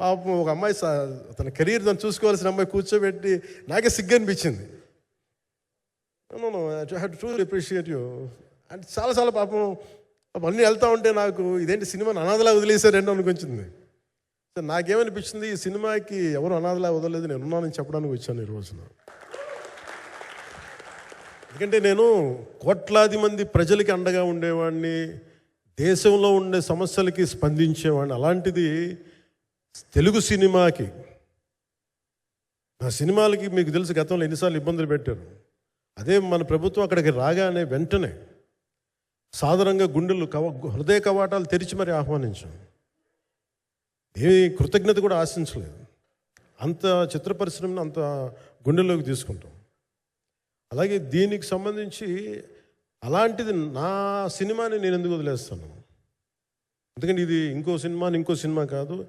పాపం ఒక అమ్మాయి తన కెరీర్ తను చూసుకోవాల్సిన అమ్మాయి కూర్చోబెట్టి నాకే సిగ్గు అనిపించింది. No I have true appreciate you అంటే చాలా చాలా పాపం అవన్నీ అన్నీ ఉంటే నాకు ఇదేంటి సినిమాని అనాథలా వదిలేసారండి అనుకొచ్చింది సో నాకేమనిపించింది ఈ సినిమాకి ఎవరు అనాథలా వదలలేదు నేను ఉన్నానని చెప్పడానికి వచ్చాను ఈ రోజున. ఎందుకంటే నేను కోట్లాది మంది ప్రజలకి అండగా ఉండేవాడిని దేశంలో ఉండే సమస్యలకి స్పందించేవాడిని. అలాంటిది తెలుగు సినిమాకి నా సినిమాలకి మీకు తెలుసు గతంలో ఎన్నిసార్లు ఇబ్బందులు పెట్టారు అదే మన ప్రభుత్వం అక్కడికి రాగానే వెంటనే సాధారణంగా గుండెలు కవ హృదయ కవాటాలు తెరిచి మరి ఆహ్వానించాం ఏ కృతజ్ఞత కూడా ఆశించలేదు. అంత చిత్ర పరిశ్రమను అంత గుండెల్లోకి తీసుకుంటాం. అలాగే దీనికి సంబంధించి అలాంటిది నా సినిమాని నేను ఎందుకు వదిలేస్తాను? ఎందుకంటే ఇది ఇంకో సినిమా ఇంకో సినిమా కాదు.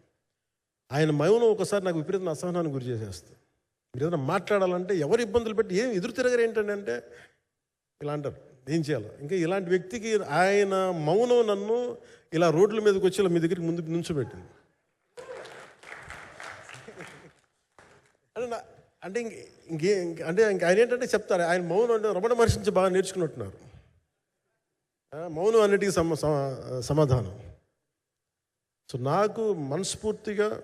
ఆయన మౌనం ఒకసారి నాకు విపరీత అసహనానికి గురి చేసేస్తుంది. మీరు ఏదైనా మాట్లాడాలంటే ఎవరు ఇబ్బందులు పెట్టి ఏం ఎదురు తిరగరు ఏంటంటే అంటే ఇలా అంటారు. ఏం చేయాలి? ఇంకా ఇలాంటి వ్యక్తికి ఆయన మౌనం నన్ను ఇలా రోడ్ల మీదకి వచ్చి ఇలా మీ దగ్గరికి ముందు నుంచోబెట్టింది. అంటే నా- అంటే ఇంక ఇంకే ఇంక- అంటే ఇంక ఆయన ఏంటంటే చెప్తారు ఆయన మౌనం అంటే రమణ మహర్షి నుంచి బాగా నేర్చుకున్నట్టున్నారు. మౌనం అన్నిటికీ సమ- సమాధానం. సో నాకు మనస్ఫూర్తిగా